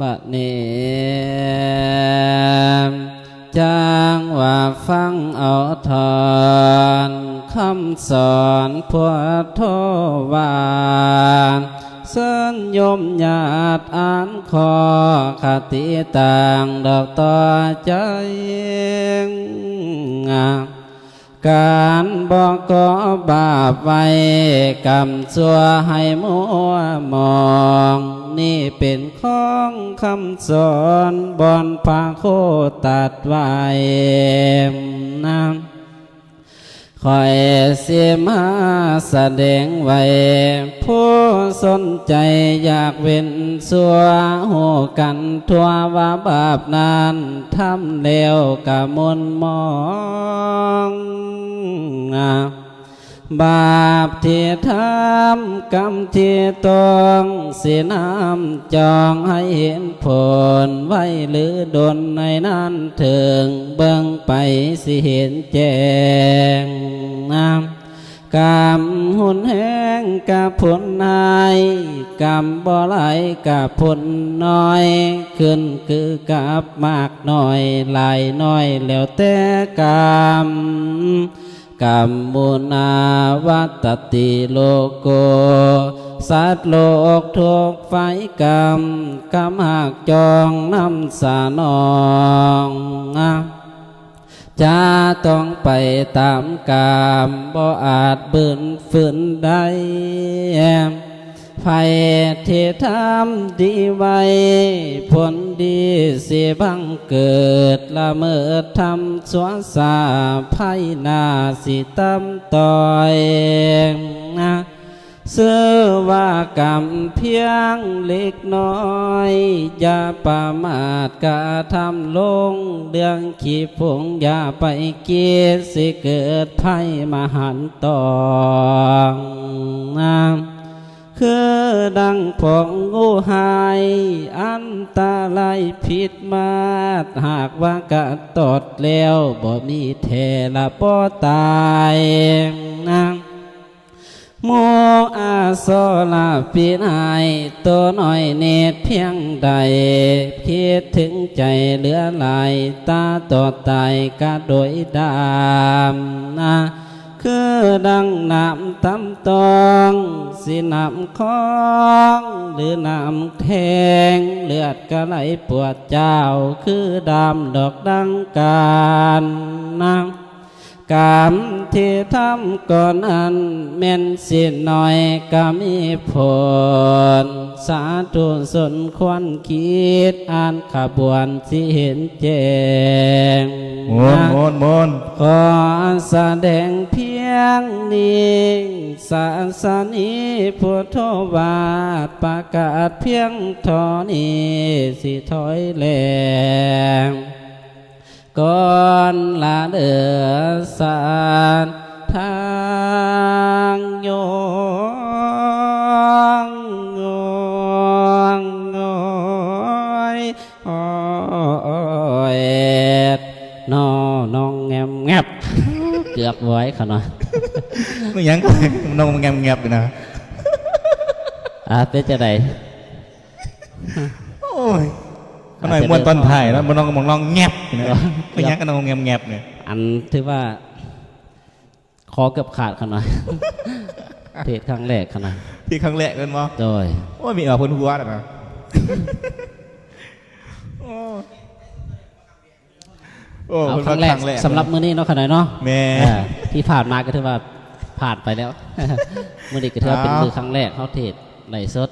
บัดนี้จางว่าฟังเอาทอนคำสอนพวดโทวานเส้นยมญาติอ่านขอคติต่างดอกต่อใจงามการบอกก็บาปไว้กรรมชั่วให้มัวมอง นี่เป็นของคำสอนบอนพาโคตัดไว้น้ำคอยเสียมาแสดงไว้ผู้สนใจอยากเว้นสัวหูกันทั่วว่าบาปนั้นทำแล้วกะมนมอง บาปที่ทำกรรมที่ต้องเสียน้ำจองให้เห็นผลไว้หรือดนในนั้นถึงเบิ่งไปสิเห็นแจ้งน้ำกรรมหุ่นแห้งกับผลนายกรรมบ่ไหลกับผลน้อย ขึ้นคือกับมากน้อยหลายน้อยแล้วแต่กรรม กรรมมุนาวัตติโลโก สัตว์โลกทุกไฟกรรมกรรมหักจองน้ำสานองจะต้องไปตามกรรมบ่อาจบืนฝืนได้ ไฟที่ทำดีไว้ ผลดีสิบังเกิด ละเมิดทำสวสาภัยนาสิตำต่อยนะซื้อว่ากรรมเพียงเล็กน้อย อย่าประมาทกระทำลงเรื่องขีผงอย่าไปเกียสิเกิดภัยมหันตองนะ คือดังผองงูหาย อันตาลายผิดมาหากว่ากะตอดแล้วบ่มีเทละบ่ตายนะโมอาโซลาปีนายตัวน้อยเนตเพียงใดคิดถึงใจเหลือหลาย ตาตอดตายกะโดยดามนะ คือดังน้ำตำตองสิน้ำคองหรือน้ำแทงเลือดก็ไหลปวดเจ้าคือดำดอกดังการน้ำกรรมที่ทำก่อนอันแม่นสิหน่อยก็มีผล สาธุสนควรคิดอ่านขบวนสิเห็นแจ้งมนมนมนขอแสดงเพีย งนี้ศาสนีพุทธวาทประกาศเพียงทอนีสิถอยแหลงก่อนละเดือสารทางโยงโยงอยโอยนอน้องแงมแงบเกือบไว้ขนาด ไม่ยังนองแงมแงบอยู่นะอะเป็นจะไดโอ้ยขนาดมวนตอนถ่ายแล้วมันน้องมองน้องแงบอยู่นะไม่ยังกันน้องแงมแงบเนี่ยอันถือว่าคอเกือบขาดขนาดเทศครั้งแรกขนาดที่ครั้งแรกกันมั้งโดยโอ้ยมีเอาพ้นหัวแล้วนะโอ้โอ้เอาเพิ่นครั้งแรกครั้งสำหรับมื้อนี้เนาะขนาดเนาะแม่เออที่ผ่านมาก็ถือว่า ผ่านไปแล้วเมื่อเด็กกระเทือเป็นมือครั้งแรกเขาเทศไหลฟ์สด